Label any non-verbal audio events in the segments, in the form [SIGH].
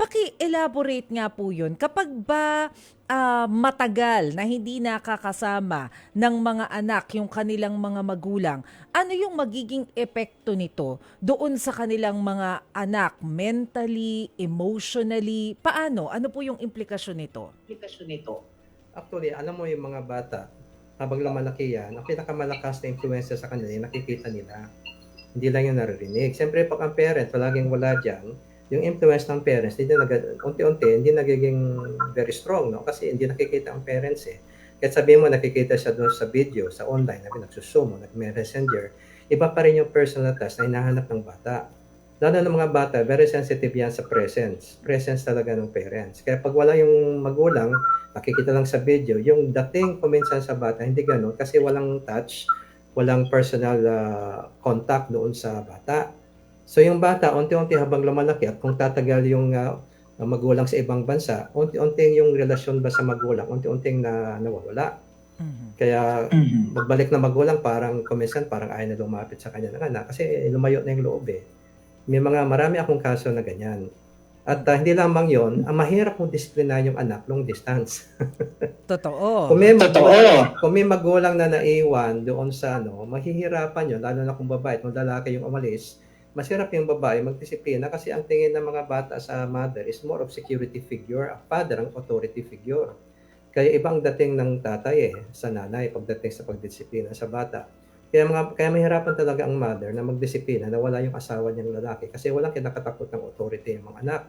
Paki-elaborate nga po yun. Kapag ba ah, matagal na hindi nakakasama ng mga anak yung kanilang mga magulang, ano yung magiging epekto nito doon sa kanilang mga anak mentally, emotionally? Paano? Ano po yung implikasyon nito? aplikasyon nito? Actually, alam mo yung mga bata, habang lumalaki yan, ang pinakamalakas na influensya sa kanila, yung nakikita nila. Hindi lang yung naririnig. Siyempre, pag ang parent, palaging wala dyan, yung influence ng parents, hindi nag, unti-unti, hindi nagiging very strong, no? Kasi hindi nakikita ang parents eh. Kahit sabihin mo, nakikita siya doon sa video, sa online, nabi nagsusumo, nag-messenger, iba pa rin yung personal touch na hinahanap ng bata. Lalo ng mga bata, very sensitive yan sa presence. Presence talaga ng parents. Kaya pag wala yung magulang, nakikita lang sa video, yung dating kuminsan sa bata, hindi ganun kasi walang touch, walang personal ah, contact doon sa bata. So yung bata, unti-unti habang lumalaki at kung tatagal yung ah, magulang sa ibang bansa, unti-unti yung relasyon ba sa magulang, unti-unting na nawawala. Kaya magbalik na magulang parang kuminsan parang ayaw na lumapit sa kanya ng anak kasi lumayo na yung loob eh. May mga marami akong kaso na ganyan. At ah, hindi lamang yon, ang mahirap mong disiplina yung anak long distance. [LAUGHS] Totoo. Kung may, Totoo. magulang, kung may magulang na naiwan doon sa ano, mahihirapan yun, lalo na kung babae, kung lalaki yung umalis, masirap yung babae magdisiplina kasi ang tingin ng mga bata sa mother is more of security figure, ang father ang authority figure. Kaya ibang dating ng tatay eh, sa nanay pagdating sa pagdisiplina sa bata. Kaya mga kaya mahirapan talaga ang mother na magdisiplina na wala yung asawa niyang lalaki kasi walang kinakatakot ng authority yung mga anak.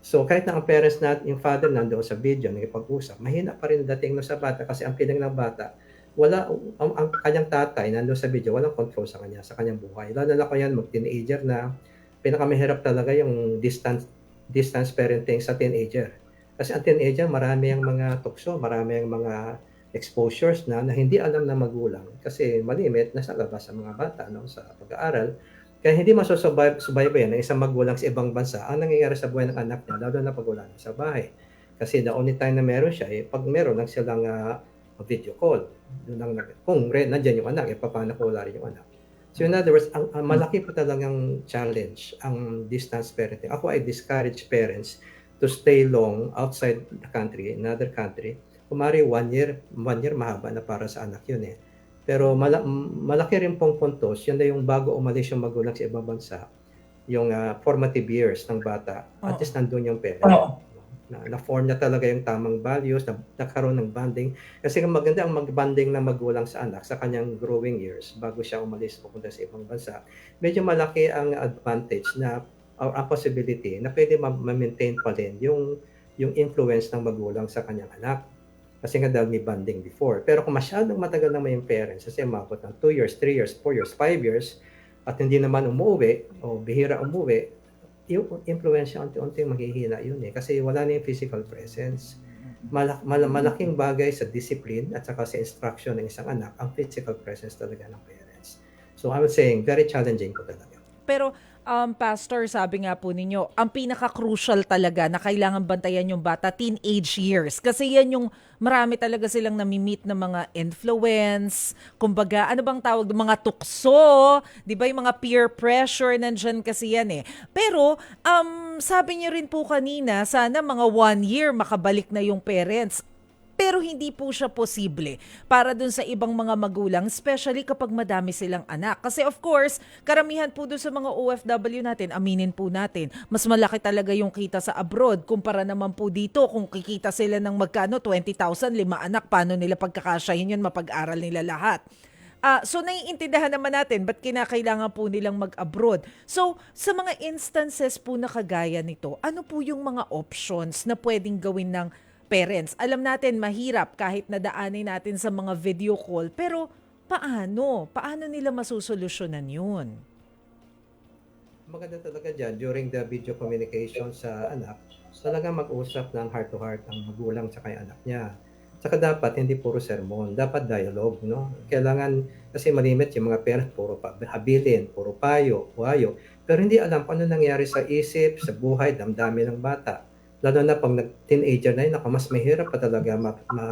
So kahit na ang parents natin, yung father nandoon sa video, nakipag-usap, mahina pa rin dating no sa bata kasi ang feeling ng bata, wala, ang, ang kanyang tatay nandoon sa video, walang control sa kanya, sa kanyang buhay. Lalo na kung yan mag-teenager na, pinakamahirap talaga yung distance distance parenting sa teenager. Kasi ang teenager, marami ang mga tukso, marami ang mga exposures na, na hindi alam na magulang kasi malimit nasa labas sa mga bata no, sa pag-aaral. Kaya hindi masusubaybayan ng isang magulang sa ibang bansa ang nangyayari sa buhay ng anak niya, lalo na pag wala na sa bahay. Kasi the only time na meron siya, eh, pag meron lang silang ah, video call. Doon lang, nag- kung re, nandyan yung anak, eh, paano kung wala rin yung anak. So in other words, ang, ang malaki po talagang challenge ang distance parenting. Ako I discourage parents to stay long outside the country, another country. Kumari one year, one year mahaba na para sa anak yun eh. Pero mala- malaki rin pong puntos, yun na yung bago umalis yung magulang sa ibang bansa, yung ah, formative years ng bata, at Oo. least nandun yung parent. Oo. Na, na-form na talaga yung tamang values, na, nagkaroon ng bonding. Kasi ang maganda ang mag-bonding ng magulang sa anak sa kanyang growing years bago siya umalis pupunta sa ibang bansa. Medyo malaki ang advantage na or ang possibility na pwede ma- ma-maintain pa rin yung yung influence ng magulang sa kanyang anak. Kasi nga dahil may bonding before. Pero kung masyadong matagal naman yung parents, kasi umabot ng 2 years, 3 years, 4 years, 5 years, at hindi naman umuwi o bihira umuwi, yung influence unti-unti maghihina yun eh. Kasi wala na yung physical presence. Malak- mal- malaking bagay sa discipline at saka sa instruction ng isang anak, ang physical presence talaga ng parents. So I would saying, very challenging po talaga. Pero um, Pastor, sabi nga po ninyo, ang pinaka-crucial talaga na kailangan bantayan yung bata, teenage years. Kasi yan yung marami talaga silang namimit na mga influence, kumbaga, ano bang tawag, mga tukso, di ba yung mga peer pressure, nandyan kasi yan eh. Pero, um, sabi niyo rin po kanina, sana mga one year makabalik na yung parents pero hindi po siya posible para dun sa ibang mga magulang, especially kapag madami silang anak. Kasi of course, karamihan po dun sa mga OFW natin, aminin po natin, mas malaki talaga yung kita sa abroad kumpara naman po dito kung kikita sila ng magkano, 20,000, lima anak, paano nila pagkakasyahin yun, mapag-aral nila lahat. Ah, so naiintindihan naman natin ba't kinakailangan po nilang mag-abroad. So, sa mga instances po na kagaya nito, ano po yung mga options na pwedeng gawin ng parents? Alam natin mahirap kahit nadaanin natin sa mga video call, pero paano? Paano nila masusolusyonan yun? Maganda talaga dyan, during the video communication sa anak, talaga mag-usap ng heart-to-heart ang magulang sa kay anak niya. Saka dapat hindi puro sermon, dapat dialogue, no? Kailangan, kasi malimit yung mga parents, puro pa, habilin, puro payo, buhayo. Pero hindi alam kung ano nangyari sa isip, sa buhay, damdamin ng bata. Lalo na pag nag-teenager na yun, ako, mas mahirap pa talaga ma, ma,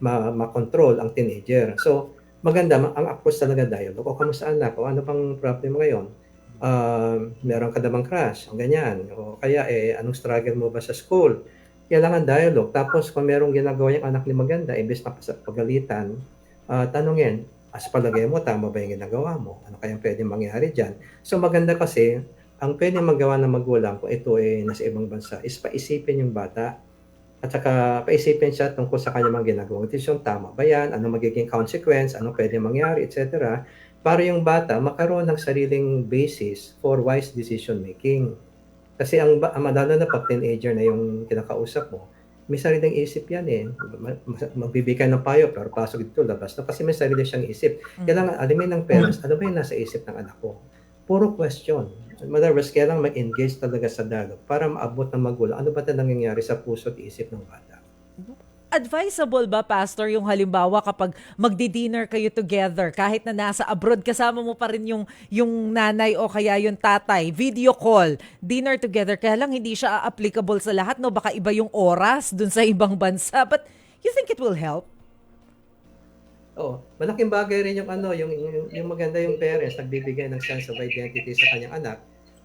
ma, ma-control ang teenager. So, maganda, ma- ang approach talaga dialogue. O, kamusta anak? O, ano pang problem ngayon? ah, meron ka namang crush, o ganyan. O kaya, eh, anong struggle mo ba sa school? Kailangan dialogue. Tapos, kung merong ginagawa yung anak ni maganda, imbes na pagalitan, ah, tanungin, as palagay mo, tama ba yung ginagawa mo? Ano kayang pwede mangyari dyan? So, maganda kasi, ang pwede magawa ng magulang kung ito ay nasa ibang bansa is paisipin yung bata at saka paisipin siya tungkol sa kanyang mga ginagawang desisyon. Tama ba yan? Ano magiging consequence? Ano pwede mangyari? Etc. Para yung bata makaroon ng sariling basis for wise decision making. Kasi ang, ang lalo na pag teenager na yung kinakausap mo, may sariling isip yan eh. Ma- ma- Magbibigay ng payo, pero pasok dito, labas na. Kasi may sarili siyang isip. Mm. Kailangan alamin ng parents, ano ba yung nasa isip ng anak ko? Puro question. Other words, kailangan mag-engage talaga sa dialogue para maabot ng magulang ano ba talagang nangyayari sa puso at isip ng bata. Advisable ba, Pastor, yung halimbawa kapag magdi-dinner kayo together, kahit na nasa abroad, kasama mo pa rin yung, yung nanay o kaya yung tatay, video call, dinner together, kaya lang hindi siya applicable sa lahat, no? Baka iba yung oras dun sa ibang bansa. But you think it will help? Oo, malaking bagay rin yung ano, yung, yung, yung maganda yung parents nagbibigay ng sense of identity sa kanyang anak,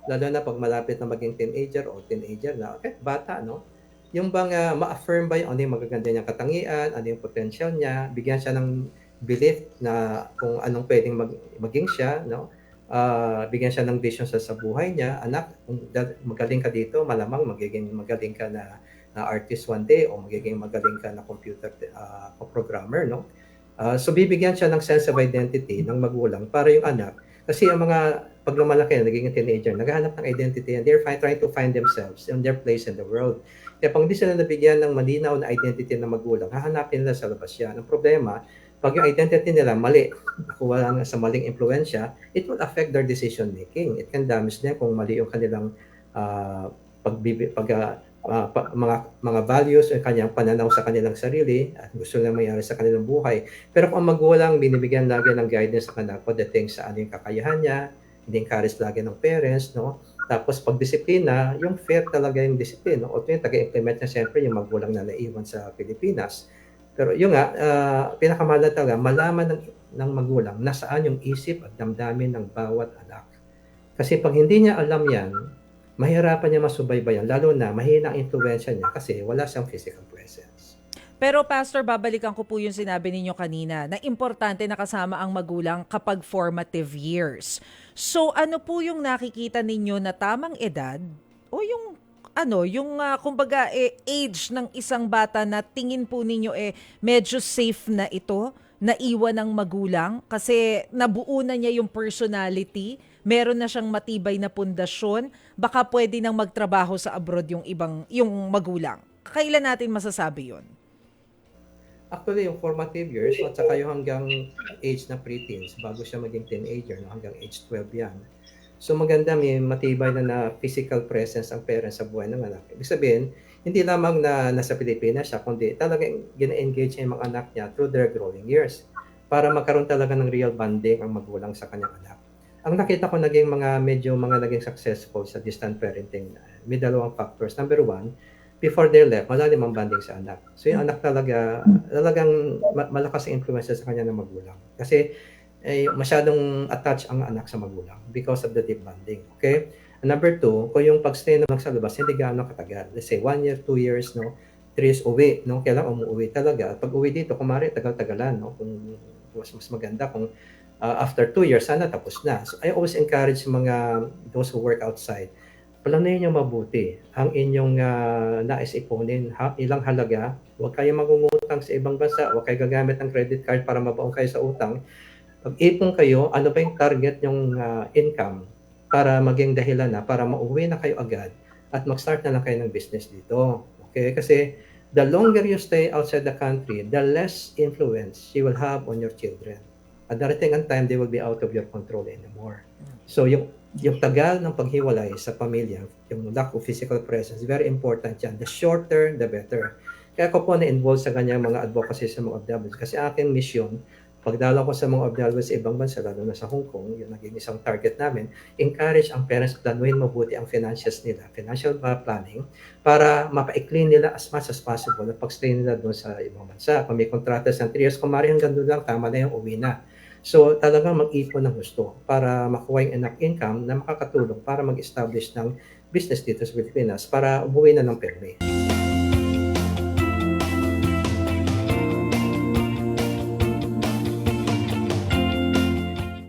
lalo na pag malapit na maging teenager o teenager na, okay, bata, no? Yung bang ah, ma-affirm ba yung ano yung magaganda niyang katangian, ano yung potential niya, bigyan siya ng belief na kung anong pwedeng mag, maging siya, no? Ah, bigyan siya ng vision sa, sa buhay niya, anak, kung magaling ka dito, malamang magiging magaling ka na, na artist one day o magiging magaling ka na computer ah, programmer, no? Ah, so bibigyan siya ng sense of identity ng magulang para yung anak kasi ang mga pag lumalaki nagiging teenager naghahanap ng identity and they're trying to find themselves and their place in the world. Kaya pag hindi sila nabigyan ng malinaw na identity ng magulang, hahanapin nila sa labas yan. Ang problema, pag yung identity nila mali, [LAUGHS] nakuha lang sa maling impluensya, it will affect their decision making. It can damage them kung mali yung kanilang ah, pagbibi, pag, ah, ah, pa- mga mga values o kanyang pananaw sa kanilang sarili at gusto nilang mayari sa kanilang buhay. Pero kung ang magulang binibigyan lagi ng guidance sa anak pagdating sa ano yung kakayahan niya, hindi encourage lagi ng parents, no? Tapos pag disiplina, yung fair talaga yung disiplina. O ito yung taga-implement na siyempre yung magulang na naiwan sa Pilipinas. Pero yun nga, uh, pinakamahalaga talaga, malaman ng, ng magulang nasaan yung isip at damdamin ng bawat anak. Kasi pag hindi niya alam yan, mahirapan niya masubaybayan, lalo na mahina ang influensya niya kasi wala siyang physical presence. Pero Pastor, babalikan ko po yung sinabi ninyo kanina na importante na kasama ang magulang kapag formative years. So ano po yung nakikita ninyo na tamang edad o yung ano, yung ah, kumbaga eh, age ng isang bata na tingin po ninyo eh medyo safe na ito na iwan ng magulang kasi nabuo na niya yung personality, meron na siyang matibay na pundasyon, baka pwede nang magtrabaho sa abroad yung ibang yung magulang. Kailan natin masasabi 'yon? Actually, yung formative years at saka yung hanggang age na preteens, bago siya maging teenager, no, hanggang age 12 yan. So maganda may matibay na na physical presence ang parents sa buhay ng anak. Ibig sabihin, hindi lamang na nasa Pilipinas siya, kundi talagang gina-engage niya yung mga anak niya through their growing years para magkaroon talaga ng real bonding ang magulang sa kanyang anak. Ang nakita ko naging mga medyo mga naging successful sa distant parenting, may dalawang factors. Number one, before they left, malalim ang bonding sa anak. So yung anak talaga, talagang ma- malakas ang influence sa kanya ng magulang. Kasi eh, masyadong attached ang anak sa magulang because of the deep bonding. Okay? And number two, kung yung pagstay ng sa labas, hindi gaano katagal. Let's say, one year, two years, no? Three years uwi, no? Kailan umuwi talaga. Pag uwi dito, kumari, tagal-tagalan, no? Kung mas, mas maganda kung uh, after two years, sana tapos na. So, I always encourage mga those who work outside, planuhin niyo mabuti ang inyong uh, nais ipunin, ha, ilang halaga. Huwag kayo mangungutang sa ibang bansa, huwag kayo gagamit ng credit card para mabaong kayo sa utang. Pag-ipon kayo, ano ba yung target yung uh, income para maging dahilan na para mauwi na kayo agad at mag-start na lang kayo ng business dito. Okay? Kasi the longer you stay outside the country, the less influence you will have on your children. At darating ang time, they will be out of your control anymore. So yung yung tagal ng paghiwalay sa pamilya, yung lack of physical presence, very important yan. The shorter, the better. Kaya ako po na-involve sa kanyang mga advocacy sa mga OFWs. Kasi aking mission, pagdala ko sa mga OFWs sa ibang bansa, lalo na sa Hong Kong, yung naging isang target namin, encourage ang parents planuhin mabuti ang financials nila, financial planning, para mapaikli nila as much as possible ang pag-stay nila doon sa ibang bansa. Kung may kontrata sa 3 years, kung mari hanggang doon lang, tama na yung uwi na. So, talagang mag-ipon ng gusto para makuha yung enough income na makakatulong para mag-establish ng business dito sa Pilipinas para umuwi na ng permi.